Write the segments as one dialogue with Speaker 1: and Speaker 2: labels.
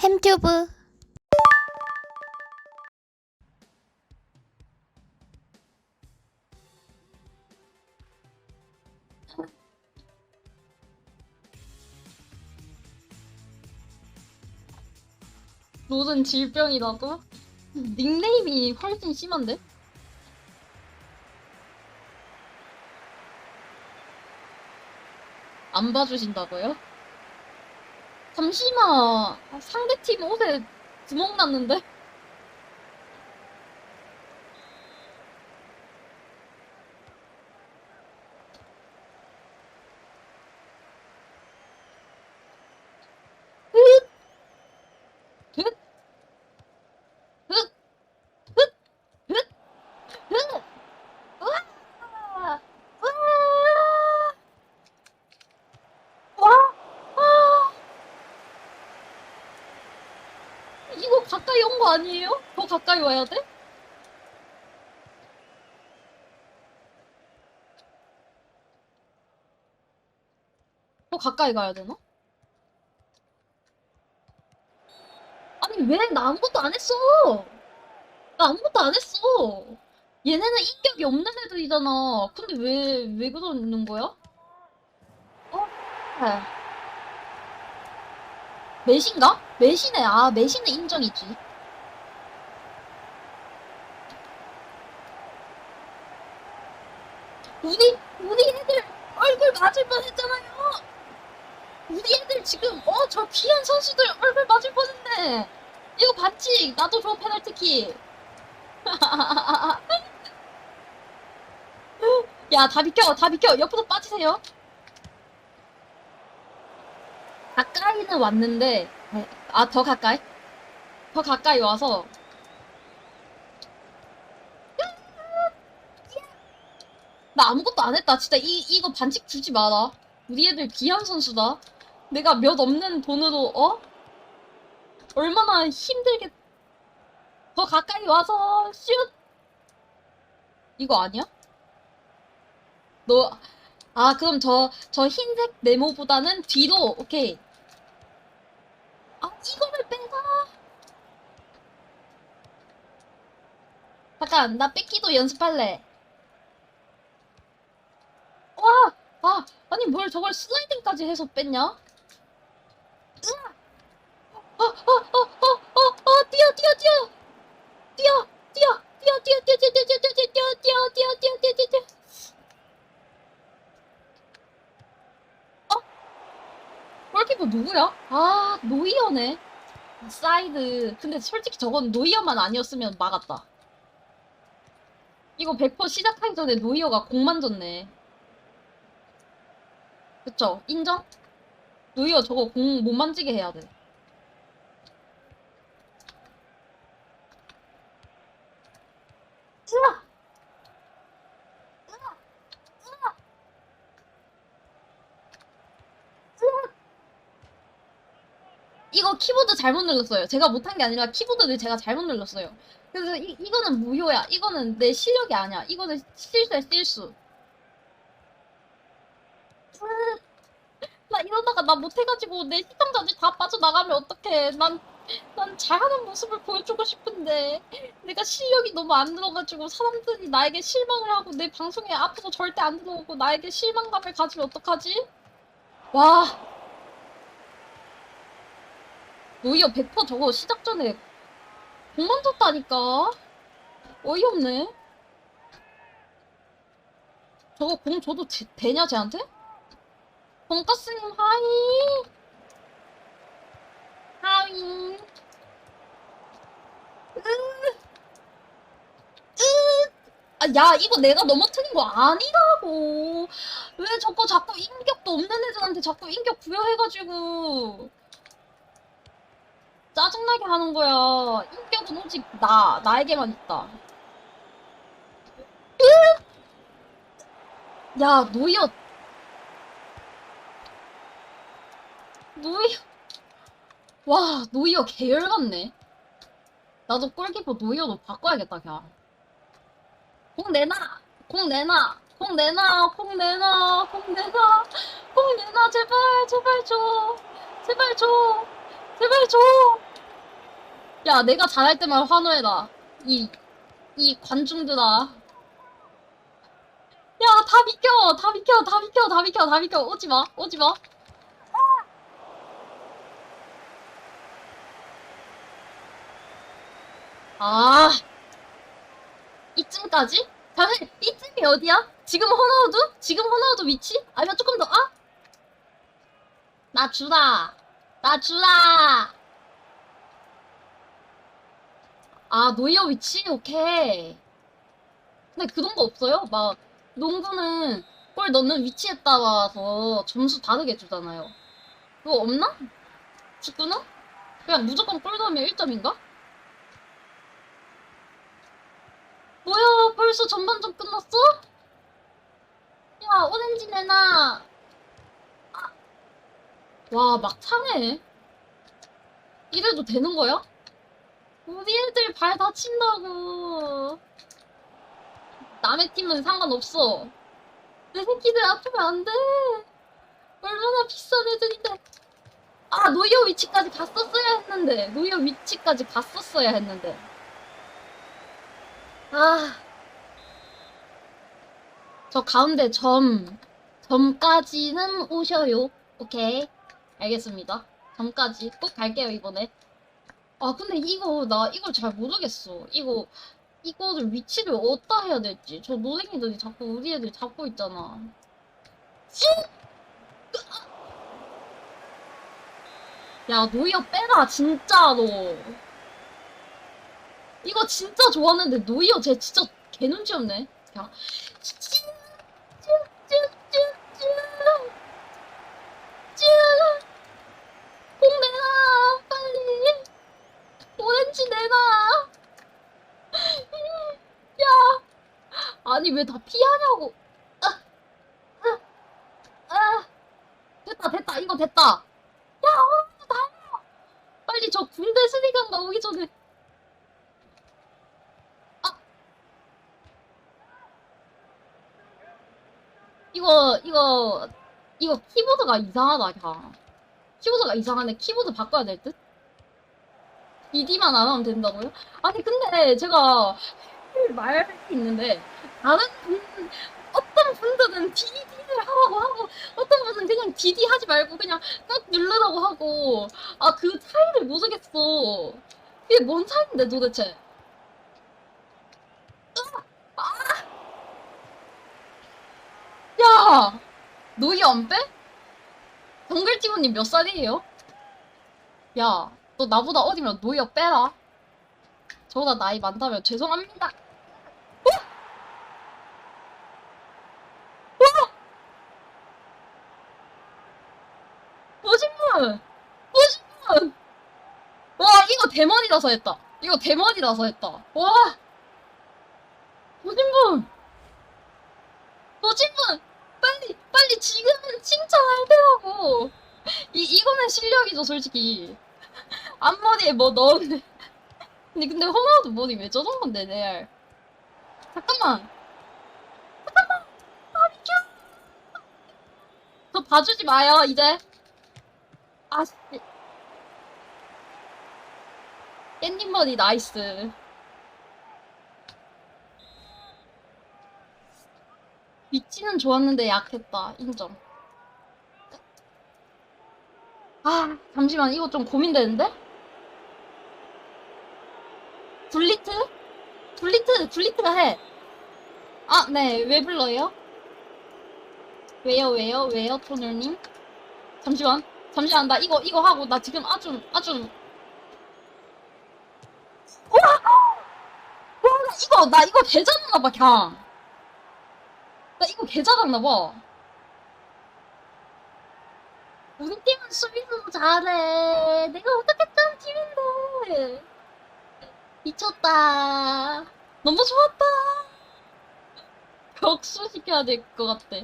Speaker 1: 햄튜브
Speaker 2: 롤은 질병이라고? 닉네임이 훨씬 심한데? 안 봐주신다고요? 잠시만 상대팀 옷에 구멍 났는데? 흑! 흑! 흑! 흑! 흑! 우와! 우와! 와! 아! 이거 가까이 온 거 아니에요? 더 가까이 와야 돼? 더 가까이 가야 되나? 아니 왜 나 아무것도 안 했어? 나 아무것도 안 했어. 얘네는 인격이 없는 애들이잖아. 근데 왜 왜 그러는 거야? 어? 네. 메신가? 메신에 아 메신은 인정이지. 우리 우리 애들 얼굴 맞을 뻔했잖아요. 우리 애들 지금 어저 귀한 선수들 얼굴 맞을 뻔했네. 이거 봤지? 나도 줘 페널티킥. 야 다 비켜 다 비켜 옆으로 빠지세요. 가까이는 왔는데 아 더 가까이? 더 가까이 와서 나 아무것도 안 했다. 진짜 이 이거 반칙 주지 마라. 우리 애들 귀한 선수다. 내가 몇 없는 돈으로 어? 얼마나 힘들게 더 가까이 와서 슛! 이거 아니야? 너 아 그럼 저 저 흰색 네모보다는 뒤로 오케이. 아 이거를 빼가 잠깐 나 뺏기도 연습할래 와! 아 아니 뭘 저걸 슬라이딩까지 해서 뺐냐? 으아! 어, 어, 어, 어, 어, 어, 뛰어, 뛰어, 뛰어! 뛰어, 뛰어, 뛰어, 뛰어, 뛰어, 뛰어, 뛰어, 뛰어, 뛰어, 뛰어, 뛰어, 뛰어, 뛰어, 뛰어, 뛰어. 어? 골키퍼 누구야? 아, 노이어네. 사이드. 근데 솔직히 저건 노이어만 아니었으면 막았다. 이거 100% 시작하기 전에 노이어가 공 만졌네. 그쵸? 인정? 노이어 저거 공 못 만지게 해야 돼. 으아! 이거 키보드 잘못 눌렀어요. 제가 못한 게 아니라 키보드를 제가 잘못 눌렀어요. 그래서 이, 이거는 무효야. 이거는 내 실력이 아니야. 이거는 실수야, 실수. 으, 나 이러다가 나 못해가지고 내 시청자들 다 빠져나가면 어떡해. 난, 난 잘하는 모습을 보여주고 싶은데. 내가 실력이 너무 안 늘어가지고 사람들이 나에게 실망을 하고 내 방송에 앞으로 절대 안 들어오고 나에게 실망감을 가지면 어떡하지? 와. 노이어 100% 저거 시작 전에 공만 줬다니까. 어이없네. 저거 공 줘도 되, 되냐, 쟤한테? 돈가스님, 하이. 하이. 으. 으. 아, 야, 이거 내가 넘어뜨린 거 아니라고. 왜 저거 자꾸 인격도 없는 애들한테 자꾸 인격 부여해가지고. 짜증나게 하는 거야. 인격은 오직 나, 나에게만 있다. 으! 야, 노이어. 노이어. 와, 노이어 개열받네. 나도 골키퍼 노이어로 바꿔야겠다, 그냥. 공 내놔! 공 내놔! 공 내놔! 공 내놔! 공 내놔! 공 내놔! 제발! 제발 줘! 제발 줘! 제발 줘! 야, 내가 잘할 때만 환호해라. 이, 이 관중들아. 야, 다 비켜! 다 비켜! 다 비켜! 다 비켜! 다 비켜! 오지 마! 오지 마! 아, 이쯤까지? 잠깐, 이쯤이 어디야? 지금 호나우두? 지금 호나우두 위치? 아니면 조금 더, 아? 나 주라! 나 주라! 아, 노이어 위치? 오케이. 근데 그런 거 없어요? 막, 농구는 골 넣는 위치에 따라서 점수 다르게 주잖아요. 그거 없나? 축구는? 그냥 무조건 골 넣으면 1점인가? 뭐야, 벌써 전반전 끝났어? 야, 오렌지 내놔. 아. 와, 막차네. 이래도 되는 거야? 우리 애들 발 다친다고. 남의 팀은 상관없어. 내 새끼들 아프면 안 돼. 얼마나 비싼 애들인데. 아, 노이어 위치까지 갔었어야 했는데. 노이어 위치까지 갔었어야 했는데. 아. 저 가운데 점, 점까지는 오셔요. 오케이. 알겠습니다. 점까지 꼭 갈게요, 이번에. 아, 근데 이거, 나 이걸 잘 모르겠어. 이거, 이거를 위치를 어디다 해야 될지. 저 노랭이들이 자꾸 우리 애들 잡고 있잖아. 씨! 야, 노이어 빼라, 진짜 로. 이거 진짜 좋았는데, 노이어 쟤 진짜 개눈치 없네. 야. 공 내놔, 빨리. 오렌지 내놔. 야, 아니 왜 다 피하냐고. 아, 아, 아. 됐다, 됐다, 이거 됐다. 야. 빨리 저 군대 스리간가 오기 전에. 이거, 이거, 이거 키보드가 이상하다, 그냥. 키보드가 이상하네. 키보드 바꿔야 될 듯? DD만 안 하면 된다고요? 아니, 근데 제가 말할 게 있는데, 다른 분, 어떤 분들은 DD를 하라고 하고, 어떤 분은 그냥 DD 하지 말고 그냥 꾹 누르라고 하고, 아, 그 차이를 모르겠어. 이게 뭔 차이인데 도대체? 으아! 야! 노이 안 빼? 정글티브님 몇 살이에요? 야, 너 나보다 어리면 노이어 빼라. 저보다 나이 많다면 죄송합니다. 어? 어? 거짓말! 거짓말! 와, 이거 대머리라서 했다. 이거 대머리라서 했다. 와! 거짓말! 90분! 빨리 빨리 지금 칭찬할 때라고! 이 이거는 실력이죠 솔직히. 앞머리에 뭐 넣었네 근데 근데 허마도 머리 왜 저런 건데 내알. 잠깐만. 잠깐만. 아 미켜 저 봐주지 마요 이제. 아 깻잎머리 나이스. 위치는 좋았는데 약했다. 인정. 아, 잠시만. 이거 좀 고민되는데? 굴리트? 굴리트, 굴리트가 해. 아, 네. 왜 불러요? 왜요, 왜요, 왜요, 토늘님? 잠시만. 잠시만. 나 이거, 이거 하고, 나 지금 아주, 아주. 와! 와, 나 이거, 나 이거 개잘하나봐, 그냥. 나 이거 개 잘하나봐. 우리 팀은 수비도 잘해. 내가 어떻게 짠 팀인데. 미쳤다. 너무 좋았다. 격수 시켜야 될 것 같아.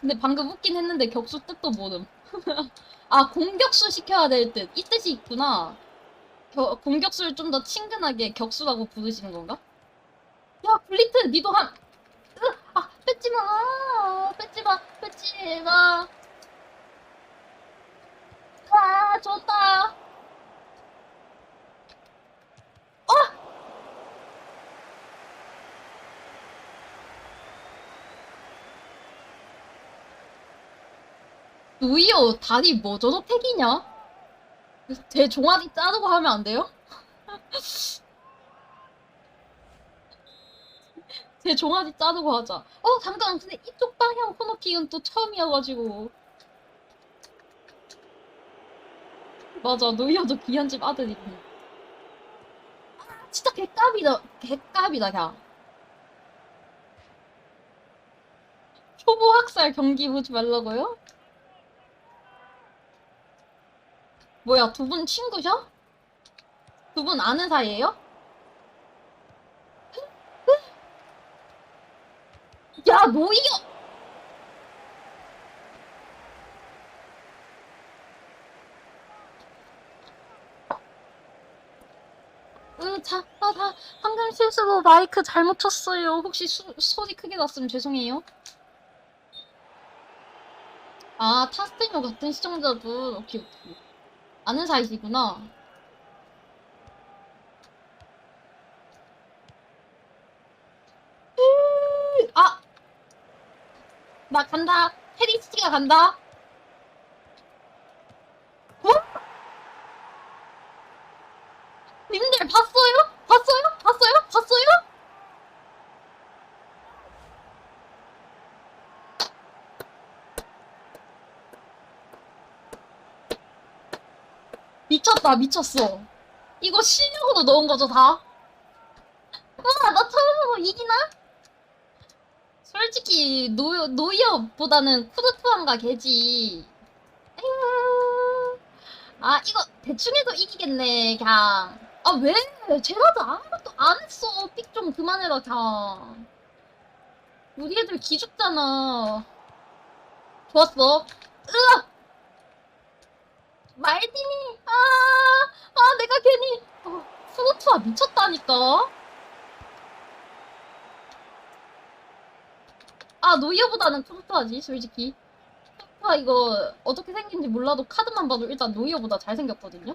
Speaker 2: 근데 방금 웃긴 했는데 격수 뜻도 모름. 아, 공격수 시켜야 될 듯. 이 뜻이 있구나. 겨- 공격수를 좀 더 친근하게 격수라고 부르시는 건가? 야, 블리트, 니도 한, 뺏지 마. 뺏지 마. 뺏지 마. 와, 좋다. 어! 누이요, 다리 뭐 저도 팩이냐? 제 종아리 짜르고 하면 안 돼요? 제 종아리 자르고 하자. 어 잠깐 근데 이쪽 방향 코너킥은 또 처음이어가지고. 맞아 노이어도 귀한 집 아들이네. 아, 진짜 개값이다 개값이다 그냥. 초보 학살 경기 보지 말라고요? 뭐야, 두 분 친구셔? 두 분 아는 사이예요? 야, 노이어! 으, 자, 아, 다, 방금 실수로 마이크 잘못 쳤어요. 혹시 수, 소리 크게 났으면 죄송해요. 아, 타스테이너 같은 시청자분. 오케이, 오케이. 아는 사이시구나. 으, 아! 나 간다. 페리치가 간다. 어? 님들 봤어요? 봤어요? 봤어요? 봤어요? 미쳤다, 미쳤어. 이거 실력으로 넣은 거죠, 다? 와, 나 처음으로 이기나? 솔직히, 노, 노이어 보다는 쿠르트안가 개지. 에휴. 아, 이거 대충 해도 이기겠네, 그냥. 아, 왜? 제라도 아무것도 안 했어. 삑좀 그만해라, 그냥. 우리 애들 기죽잖아. 좋았어. 으악! 말디니, 아, 아, 내가 괜히, 어, 프로투아 미쳤다니까? 아, 노이어보다는 프로투아지, 솔직히. 프로투아 이거 어떻게 생긴지 몰라도 카드만 봐도 일단 노이어보다 잘생겼거든요?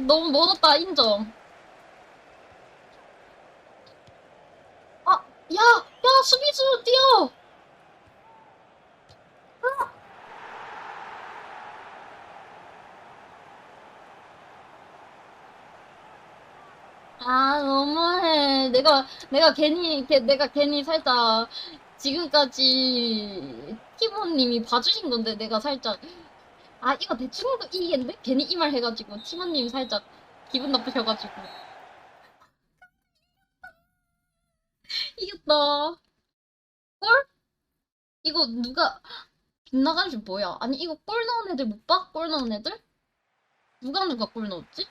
Speaker 2: 너무 멀었다, 인정. 아, 야, 야, 수비수 뛰어! 아, 너무해. 내가, 내가 괜히, 게- 내가 괜히 살짝, 지금까지 티모님이 봐주신 건데, 내가 살짝, 아, 이거 대충 해도 이기겠는데? 괜히 이 말 해가지고, 티모님 살짝 기분 나쁘셔가지고. 이겼다. 골? 이거 누가, 빗나간 줄 뭐야? 아니, 이거 골 넣은 애들 못 봐? 골 넣은 애들? 누가 누가 골 넣었지?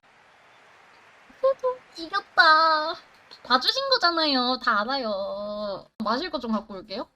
Speaker 2: 이겼다. 봐주신 거잖아요. 다 알아요. 마실 거 좀 갖고 올게요.